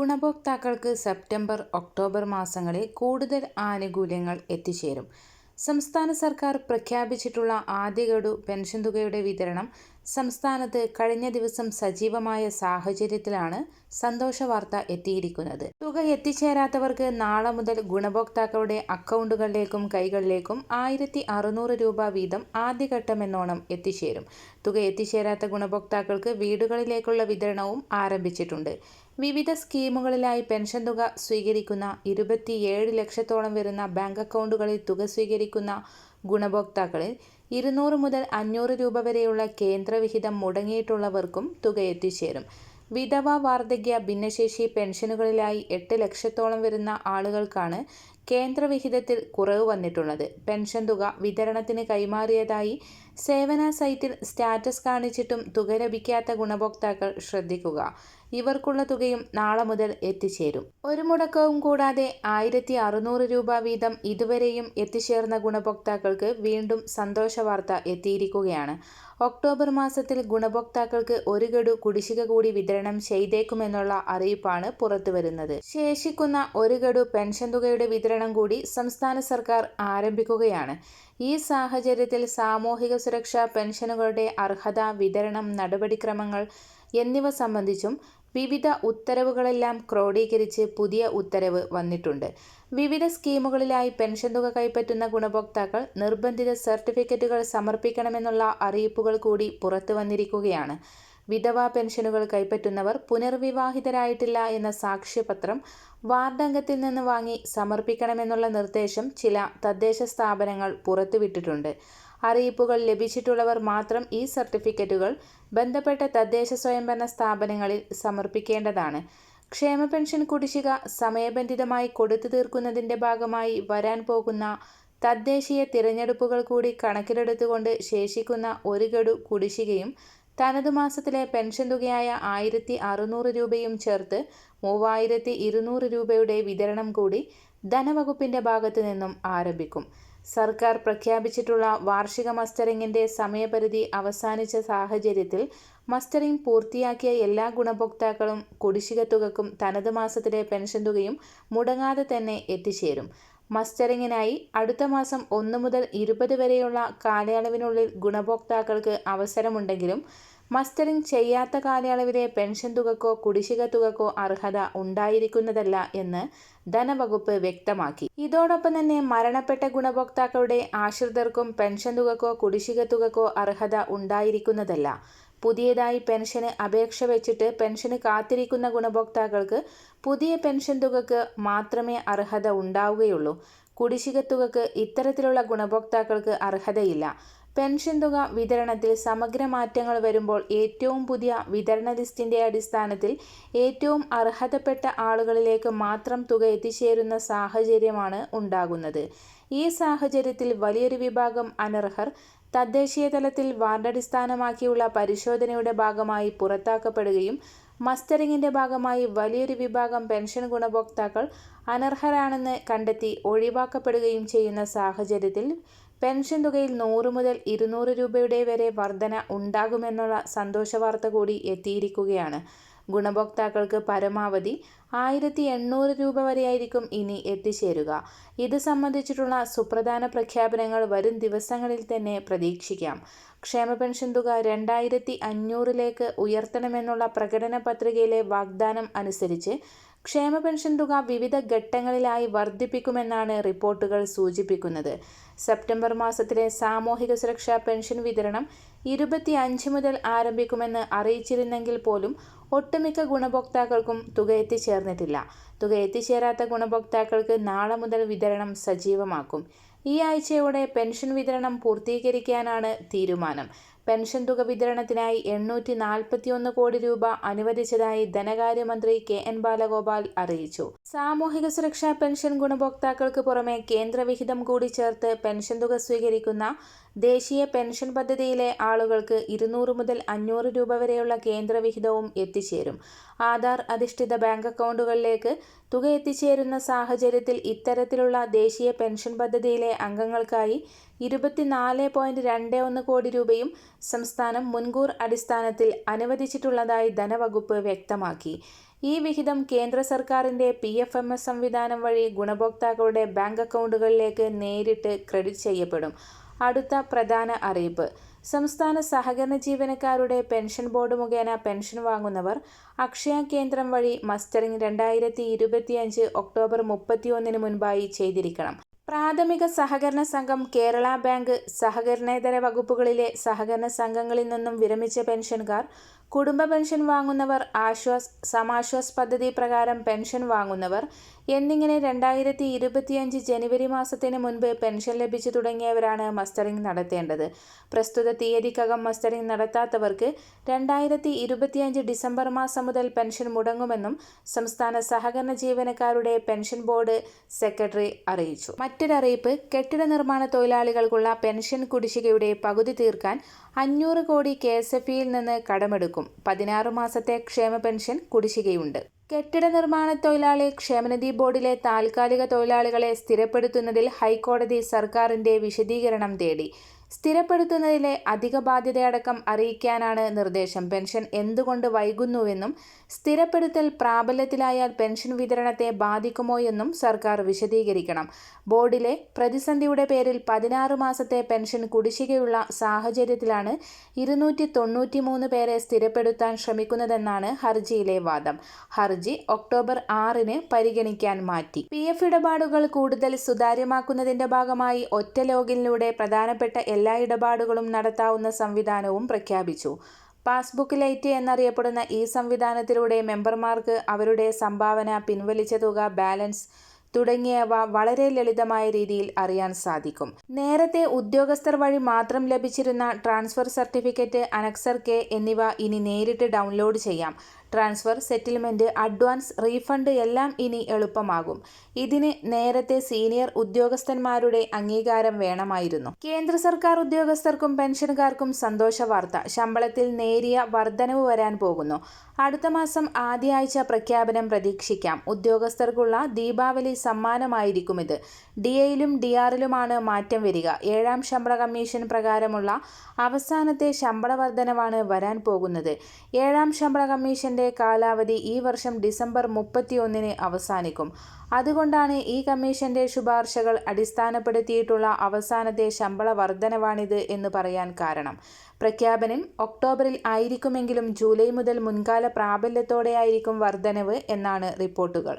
ഗുണഭോക്താക്കൾക്ക് September October മാസങ്ങളിൽ കൂടുതൽ ആനുകൂല്യങ്ങൾ എത്തിച്ചേരും. സംസ്ഥാന സർക്കാർ പ്രഖ്യാപിച്ചിട്ടുള്ള ആദ്യഗഡു പെൻഷൻ തുകയുടെ വിതരണം സംസ്ഥാനത്ത് കഴിഞ്ഞ ദിവസം സജീവമായ സാഹചര്യത്തിലാണ് സന്തോഷ വാർത്ത എത്തിയിരിക്കുന്നത്. തുക എത്തിച്ചേരാത്തവർക്ക് നാളെ മുതൽ ഗുണഭോക്താക്കളുടെ അക്കൗണ്ടുകളിലേക്കും കൈകളിലേക്കും ആയിരത്തി അറുന്നൂറ് രൂപ വീതം ആദ്യഘട്ടമെന്നോണം എത്തിച്ചേരും. തുക എത്തിച്ചേരാത്ത ഗുണഭോക്താക്കൾക്ക് വീടുകളിലേക്കുള്ള വിതരണവും ആരംഭിച്ചിട്ടുണ്ട്. വിവിധ സ്കീമുകളിലായി പെൻഷൻ തുക സ്വീകരിക്കുന്ന ഇരുപത്തിയേഴ് ലക്ഷത്തോളം വരുന്ന ബാങ്ക് അക്കൗണ്ടുകളിൽ തുക സ്വീകരിക്കുന്ന ഗുണഭോക്താക്കളിൽ ഇരുന്നൂറ് മുതൽ അഞ്ഞൂറ് രൂപ വരെയുള്ള കേന്ദ്രവിഹിതം മുടങ്ങിയിട്ടുള്ളവർക്കും തുക എത്തിച്ചേരും വിധവ വാർദ്ധക്യ ഭിന്നശേഷി പെൻഷനുകളിലായി എട്ട് ലക്ഷത്തോളം വരുന്ന ആളുകൾക്കാണ് കേന്ദ്രവിഹിതത്തിൽ കുറവ് വന്നിട്ടുള്ളത്. പെൻഷൻ തുക വിതരണത്തിന് കൈമാറിയതായി സേവന സൈറ്റിൽ സ്റ്റാറ്റസ് കാണിച്ചിട്ടും തുക ലഭിക്കാത്ത ഗുണഭോക്താക്കൾ ശ്രദ്ധിക്കുക. ഇവർക്കുള്ള തുകയും നാളെ മുതൽ എത്തിച്ചേരും. ഒരു മുടക്കവും കൂടാതെ ആയിരത്തി അറുന്നൂറ് രൂപ വീതം ഇതുവരെയും എത്തിച്ചേർന്ന ഗുണഭോക്താക്കൾക്ക് വീണ്ടും സന്തോഷ വാർത്ത എത്തിയിരിക്കുകയാണ്. ഒക്ടോബർ മാസത്തിൽ ഗുണഭോക്താക്കൾക്ക് ഒരു ഗഡു കുടിശ്ശിക കൂടി വിതരണം ചെയ്തേക്കുമെന്നുള്ള അറിയിപ്പാണ് പുറത്തുവരുന്നത്. ശേഷിക്കുന്ന ഒരു ഗഡു പെൻഷൻ തുകയുടെ വിതരണം കൂടി സംസ്ഥാന സർക്കാർ ആരംഭിക്കുകയാണ്. ഈ സാഹചര്യത്തിൽ സാമൂഹിക സുരക്ഷാ പെൻഷനുകളുടെ അർഹത വിതരണം നടപടിക്രമങ്ങൾ എന്നിവ സംബന്ധിച്ചും വിവിധ ഉത്തരവുകളെല്ലാം ക്രോഡീകരിച്ച് പുതിയ ഉത്തരവ് വന്നിട്ടുണ്ട്. വിവിധ സ്കീമുകളിലായി പെൻഷൻ തുക കൈപ്പറ്റുന്ന ഗുണഭോക്താക്കൾ നിർബന്ധിത സർട്ടിഫിക്കറ്റുകൾ സമർപ്പിക്കണമെന്നുള്ള അറിയിപ്പുകൾ കൂടി പുറത്തു വന്നിരിക്കുകയാണ്. വിധവാ പെൻഷനുകൾ കൈപ്പറ്റുന്നവർ പുനർവിവാഹിതരായിട്ടില്ല എന്ന സാക്ഷ്യപത്രം വാർഡംഗത്തിൽ നിന്ന് വാങ്ങി സമർപ്പിക്കണമെന്നുള്ള നിർദ്ദേശം ചില തദ്ദേശ സ്ഥാപനങ്ങൾ പുറത്തുവിട്ടിട്ടുണ്ട്. അറിയിപ്പുകൾ ലഭിച്ചിട്ടുള്ളവർ മാത്രം ഈ സർട്ടിഫിക്കറ്റുകൾ ബന്ധപ്പെട്ട തദ്ദേശ സ്വയംഭരണ സ്ഥാപനങ്ങളിൽ സമർപ്പിക്കേണ്ടതാണ്. ക്ഷേമ പെൻഷൻ കുടിശ്ശിക സമയബന്ധിതമായി കൊടുത്തു തീർക്കുന്നതിന്റെ ഭാഗമായി വരാൻ പോകുന്ന തദ്ദേശീയ തിരഞ്ഞെടുപ്പുകൾ കൂടി കണക്കിലെടുത്തുകൊണ്ട് ശേഷിക്കുന്ന ഒരു ഗഡു കുടിശ്ശികയും തനത് മാസത്തിലെ പെൻഷൻ തുകയായ ആയിരത്തി അറുന്നൂറ് രൂപയും ചേർത്ത് മൂവായിരത്തി ഇരുന്നൂറ് രൂപയുടെ വിതരണം കൂടി ധനവകുപ്പിന്റെ ഭാഗത്തു നിന്നും ആരംഭിക്കും. സർക്കാർ പ്രഖ്യാപിച്ചിട്ടുള്ള വാർഷിക മസ്റ്ററിങ്ങിന്റെ സമയപരിധി അവസാനിച്ച സാഹചര്യത്തിൽ മസ്റ്ററിംഗ് പൂർത്തിയാക്കിയ എല്ലാ ഗുണഭോക്താക്കളും കുടിശ്ശിക തുകക്കും തനത് മാസത്തിലെ പെൻഷൻ തുകയും മുടങ്ങാതെ തന്നെ എത്തിച്ചേരും. മസ്റ്ററിങ്ങിനായി അടുത്ത മാസം ഒന്ന് മുതൽ ഇരുപത് വരെയുള്ള കാലയളവിനുള്ളിൽ ഗുണഭോക്താക്കൾക്ക് അവസരമുണ്ടെങ്കിലും മസ്റ്ററിംഗ് ചെയ്യാത്ത കാലയളവിലെ പെൻഷൻ തുകക്കോ കുടിശ്ശിക തുകക്കോ അർഹത ഉണ്ടായിരിക്കുന്നതല്ല എന്ന് ധനവകുപ്പ് വ്യക്തമാക്കി. ഇതോടൊപ്പം തന്നെ മരണപ്പെട്ട ഗുണഭോക്താക്കളുടെ ആശ്രിതർക്കും പെൻഷൻ തുകക്കോ കുടിശ്ശിക തുകക്കോ അർഹത ഉണ്ടായിരിക്കുന്നതല്ല. പുതിയതായി പെൻഷന് അപേക്ഷ വെച്ചിട്ട് പെൻഷന് കാത്തിരിക്കുന്ന ഗുണഭോക്താക്കൾക്ക് പുതിയ പെൻഷൻ തുകക്ക് മാത്രമേ അർഹത ഉണ്ടാവുകയുള്ളൂ. കുടിശ്ശിക തുകക്ക് ഇത്തരത്തിലുള്ള ഗുണഭോക്താക്കൾക്ക് അർഹതയില്ല. പെൻഷൻ തുക വിതരണത്തിൽ സമഗ്ര മാറ്റങ്ങൾ വരുമ്പോൾ ഏറ്റവും പുതിയ വിതരണ ലിസ്റ്റിന്റെ അടിസ്ഥാനത്തിൽ ഏറ്റവും അർഹതപ്പെട്ട ആളുകളിലേക്ക് മാത്രം തുക എത്തിച്ചേരുന്ന സാഹചര്യമാണ് ഉണ്ടാകുന്നത്. ഈ സാഹചര്യത്തിൽ വലിയൊരു വിഭാഗം അനർഹർ തദ്ദേശീയ തലത്തിൽ വാർഡടിസ്ഥാനമാക്കിയുള്ള പരിശോധനയുടെ ഭാഗമായി പുറത്താക്കപ്പെടുകയും മസ്റ്ററിങ്ങിന്റെ ഭാഗമായി വലിയൊരു വിഭാഗം പെൻഷൻ ഗുണഭോക്താക്കൾ അനർഹരാണെന്ന് കണ്ടെത്തി ഒഴിവാക്കപ്പെടുകയും ചെയ്യുന്ന സാഹചര്യത്തിൽ പെൻഷൻ തുകയിൽ നൂറ് മുതൽ ഇരുന്നൂറ് രൂപയുടെ വരെ വർധന ഉണ്ടാകുമെന്നുള്ള സന്തോഷ വാർത്ത കൂടി എത്തിയിരിക്കുകയാണ്. ഗുണഭോക്താക്കൾക്ക് പരമാവധി ആയിരത്തി എണ്ണൂറ് രൂപ വരെയായിരിക്കും ഇനി എത്തിച്ചേരുക. ഇത് സംബന്ധിച്ചിട്ടുള്ള സുപ്രധാന പ്രഖ്യാപനങ്ങൾ വരും ദിവസങ്ങളിൽ തന്നെ പ്രതീക്ഷിക്കാം. ക്ഷേമ പെൻഷൻ തുക രണ്ടായിരത്തി അഞ്ഞൂറിലേക്ക് ഉയർത്തണമെന്നുള്ള പ്രകടന പത്രികയിലെ വാഗ്ദാനം അനുസരിച്ച് ക്ഷേമ പെൻഷൻ തുക വിവിധ ഘട്ടങ്ങളിലായി വർദ്ധിപ്പിക്കുമെന്നാണ് റിപ്പോർട്ടുകൾ സൂചിപ്പിക്കുന്നത്. സെപ്റ്റംബർ മാസത്തിലെ സാമൂഹിക സുരക്ഷാ പെൻഷൻ വിതരണം ഇരുപത്തി അഞ്ച് മുതൽ ആരംഭിക്കുമെന്ന് അറിയിച്ചിരുന്നെങ്കിൽ പോലും ഒട്ടുമിക്ക ഗുണഭോക്താക്കൾക്കും തുക എത്തിച്ചേർന്നിട്ടില്ല. തുക എത്തിച്ചേരാത്ത ഗുണഭോക്താക്കൾക്ക് നാളെ മുതൽ വിതരണം സജീവമാക്കും. ഈ ആഴ്ചയോടെ പെൻഷൻ വിതരണം പൂർത്തീകരിക്കാനാണ് തീരുമാനം. പെൻഷൻ തുക വിതരണത്തിനായി എണ്ണൂറ്റി നാൽപ്പത്തിയൊന്ന് കോടി രൂപ അനുവദിച്ചതായി ധനകാര്യമന്ത്രി കെ എൻ ബാലഗോപാൽ അറിയിച്ചു. സാമൂഹിക സുരക്ഷാ പെൻഷൻ ഗുണഭോക്താക്കൾക്ക് പുറമെ കേന്ദ്രവിഹിതം കൂടി ചേർത്ത് പെൻഷൻ തുക സ്വീകരിക്കുന്ന ദേശീയ പെൻഷൻ പദ്ധതിയിലെ ആളുകൾക്ക് ഇരുന്നൂറ് മുതൽ അഞ്ഞൂറ് രൂപ വരെയുള്ള കേന്ദ്രവിഹിതവും എത്തിച്ചേരും. ആധാർ അധിഷ്ഠിത ബാങ്ക് അക്കൗണ്ടുകളിലേക്ക് തുക എത്തിച്ചേരുന്ന സാഹചര്യത്തിൽ ഇത്തരത്തിലുള്ള ദേശീയ പെൻഷൻ പദ്ധതിയിലെ അംഗങ്ങൾക്കായി ഇരുപത്തിനാല് പോയിന്റ് രണ്ട് ഒന്ന് കോടി രൂപയും സംസ്ഥാനം മുൻകൂർ അടിസ്ഥാനത്തിൽ അനുവദിച്ചിട്ടുള്ളതായി ധനവകുപ്പ് വ്യക്തമാക്കി ഈ വിഹിതം കേന്ദ്ര സർക്കാരിന്റെ പി എഫ് എം എസ് സംവിധാനം വഴി ഗുണഭോക്താക്കളുടെ ബാങ്ക് അക്കൗണ്ടുകളിലേക്ക് നേരിട്ട് ക്രെഡിറ്റ് ചെയ്യപ്പെടും. അടുത്ത പ്രധാന അറിയിപ്പ് സംസ്ഥാന സഹകരണ ജീവനക്കാരുടെ പെൻഷൻ ബോർഡ് മുഖേന പെൻഷൻ വാങ്ങുന്നവർ അക്ഷയ കേന്ദ്രം വഴി മസ്റ്ററിംഗ് രണ്ടായിരത്തി ഇരുപത്തിയഞ്ച് ഒക്ടോബർ മുപ്പത്തിയൊന്നിന് മുൻപായി ചെയ്തിരിക്കണം. പ്രാഥമിക സഹകരണ സംഘം, കേരള ബാങ്ക്, സഹകരണേതര വകുപ്പുകളിലെ സഹകരണ സംഘങ്ങളിൽ നിന്നും വിരമിച്ച പെൻഷൻകാർ, കുടുംബ പെൻഷൻ വാങ്ങുന്നവർ, ആശ്വാസ്, സമാശ്വാസ് പദ്ധതി പ്രകാരം പെൻഷൻ വാങ്ങുന്നവർ എന്നിങ്ങനെ രണ്ടായിരത്തി ഇരുപത്തിയഞ്ച് ജനുവരി മാസത്തിന് മുൻപ് പെൻഷൻ ലഭിച്ചു തുടങ്ങിയവരാണ് മസ്റ്ററിംഗ് നടത്തേണ്ടത്. പ്രസ്തുത തീയതിക്കകം മസ്റ്ററിംഗ് നടത്താത്തവർക്ക് രണ്ടായിരത്തി ഇരുപത്തിയഞ്ച് ഡിസംബർ മാസം മുതൽ പെൻഷൻ മുടങ്ങുമെന്നും സംസ്ഥാന സഹകരണ ജീവനക്കാരുടെ പെൻഷൻ ബോർഡ് സെക്രട്ടറി അറിയിച്ചു. മറ്റൊരറിയിപ്പ് കെട്ടിട നിർമ്മാണ തൊഴിലാളികൾക്കുള്ള പെൻഷൻ കുടിശ്ശികയുടെ പകുതി തീർക്കാൻ അഞ്ഞൂറ് കോടി കെ എസ് എഫ് ഇയിൽ നിന്ന് കടമെടുക്കും. പതിനാറ് മാസത്തെ ക്ഷേമ പെൻഷൻ കുടിശ്ശികയുണ്ട്. കെട്ടിട നിർമ്മാണ തൊഴിലാളി ക്ഷേമനിധി ബോർഡിലെ താൽക്കാലിക തൊഴിലാളികളെ സ്ഥിരപ്പെടുത്തുന്നതിൽ ഹൈക്കോടതി സർക്കാരിന്റെ വിശദീകരണം തേടി. സ്ഥിരപ്പെടുത്തുന്നതിലെ അധിക ബാധ്യതയടക്കം അറിയിക്കാനാണ് നിർദ്ദേശം. പെൻഷൻ എന്തുകൊണ്ട് വൈകുന്നുവെന്നും സ്ഥിരപ്പെടുത്തൽ പ്രാബല്യത്തിലായാൽ പെൻഷൻ വിതരണത്തെ ബാധിക്കുമോ എന്നും സർക്കാർ വിശദീകരിക്കണം. ബോർഡിലെ പ്രതിസന്ധിയുടെ പേരിൽ പതിനാറ് മാസത്തെ പെൻഷൻ കുടിശ്ശികയുള്ള സാഹചര്യത്തിലാണ് ഇരുന്നൂറ്റി തൊണ്ണൂറ്റിമൂന്ന് പേരെ സ്ഥിരപ്പെടുത്താൻ ശ്രമിക്കുന്നതെന്നാണ് ഹർജിയിലെ വാദം. ഹർജി ഒക്ടോബർ ആറിന് പരിഗണിക്കാൻ മാറ്റി. പിഎഫ് ഇടപാടുകൾ കൂടുതൽ സുതാര്യമാക്കുന്നതിന്റെ ഭാഗമായി ഒറ്റ ലോഗിനിലൂടെ പ്രധാനപ്പെട്ട എല്ലാ ഇടപാടുകളും നടത്താവുന്ന സംവിധാനവും പ്രഖ്യാപിച്ചു. പാസ്ബുക്ക് ലൈറ്റ് എന്നറിയപ്പെടുന്ന ഈ സംവിധാനത്തിലൂടെ മെമ്പർമാർക്ക് അവരുടെ സംഭാവന, പിൻവലിച്ച തുക, ബാലൻസ് തുടങ്ങിയവ വളരെ ലളിതമായ രീതിയിൽ അറിയാൻ സാധിക്കും. നേരത്തെ ഉദ്യോഗസ്ഥർ വഴി മാത്രം ലഭിച്ചിരുന്ന ട്രാൻസ്ഫർ സർട്ടിഫിക്കറ്റ്, അനക്സർ കെ എന്നിവ ഇനി നേരിട്ട് ഡൗൺലോഡ് ചെയ്യാം. ട്രാൻസ്ഫർ, സെറ്റിൽമെന്റ് അഡ്വാൻസ്, റീഫണ്ട് എല്ലാം ഇനി എളുപ്പമാകും. ഇതിന് നേരത്തെ സീനിയർ ഉദ്യോഗസ്ഥന്മാരുടെ അംഗീകാരം വേണമായിരുന്നു. കേന്ദ്ര സർക്കാർ ഉദ്യോഗസ്ഥർക്കും പെൻഷൻകാർക്കും സന്തോഷ വാർത്ത ശമ്പളത്തിൽ നേരിയ വർധനവ് വരാൻ പോകുന്നു. അടുത്ത മാസം ആദ്യ ആഴ്ച പ്രഖ്യാപനം പ്രതീക്ഷിക്കാം. ഉദ്യോഗസ്ഥർക്കുള്ള ദീപാവലി സമ്മാനമായിരിക്കുമിത്. ഡി ആറിലുമാണ് മാറ്റം വരിക. ഏഴാം ശമ്പള കമ്മീഷൻ പ്രകാരമുള്ള അവസാനത്തെ ശമ്പള വർധനവാണ് വരാൻ പോകുന്നത്. ഏഴാം ശമ്പള കമ്മീഷന്റെ കാലാവധി ഈ വർഷം ഡിസംബർ മുപ്പത്തിയൊന്നിന് അവസാനിക്കും. അതുകൊണ്ടാണ് ഈ കമ്മീഷന്റെ ശുപാർശകൾ അടിസ്ഥാനപ്പെടുത്തിയിട്ടുള്ള അവസാനത്തെ ശമ്പള വർധനവാണിത് എന്ന് പറയാൻ കാരണം. പ്രഖ്യാപനം ഒക്ടോബറിൽ ആയിരിക്കുമെങ്കിലും ജൂലൈ മുതൽ മുൻകാല പ്രാബല്യത്തോടെയായിരിക്കും വർധനവ് എന്നാണ് റിപ്പോർട്ടുകൾ.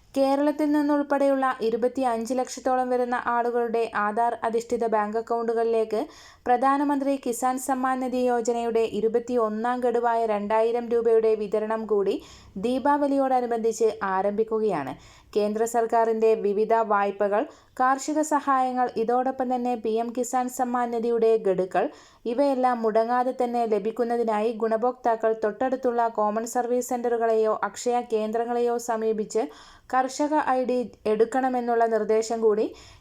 കേരളത്തിൽ നിന്നുൾപ്പെടെയുള്ള ഇരുപത്തി അഞ്ച് ലക്ഷത്തോളം വരുന്ന ആളുകളുടെ ആധാർ അധിഷ്ഠിത ബാങ്ക് അക്കൗണ്ടുകളിലേക്ക് പ്രധാനമന്ത്രി കിസാൻ സമ്മാൻ നിധി യോജനയുടെ ഇരുപത്തി ഒന്നാം ഗഡുവായ രണ്ടായിരം രൂപയുടെ വിതരണം കൂടി ദീപാവലിയോടനുബന്ധിച്ച് ആരംഭിക്കുകയാണ്. കേന്ദ്ര സർക്കാരിന്റെ വിവിധ വായ്പകൾ, കാർഷിക സഹായങ്ങൾ, ഇതോടൊപ്പം തന്നെ പി എം കിസാൻ സമ്മാൻ നിധിയുടെ ഗഡുക്കൾ ഇവയെല്ലാം മുടങ്ങാതെ തന്നെ ലഭിക്കുന്നതിനായി ഗുണഭോക്താക്കൾ തൊട്ടടുത്തുള്ള കോമൺ സർവീസ് സെന്ററുകളെയോ അക്ഷയ കേന്ദ്രങ്ങളെയോ സമീപിച്ച് കർഷക ഐഡി എടുക്കണമെന്നുള്ള നിർദ്ദേശം കൂടി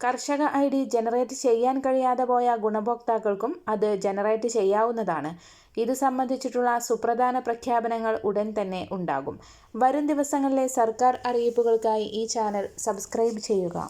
കർഷക ഐ ഡി ജനറേറ്റ് ചെയ്യാൻ കഴിയാതെ പോയ ഗുണഭോക്താക്കൾക്കും അത് ജനറേറ്റ് ചെയ്യാവുന്നതാണ്. ഇത് സംബന്ധിച്ചിട്ടുള്ള സുപ്രധാന പ്രഖ്യാപനങ്ങൾ ഉടൻ തന്നെ ഉണ്ടാകും. വരും ദിവസങ്ങളിലെ സർക്കാർ അറിയിപ്പുകൾക്കായി ഈ ചാനൽ സബ്സ്ക്രൈബ് ചെയ്യുക.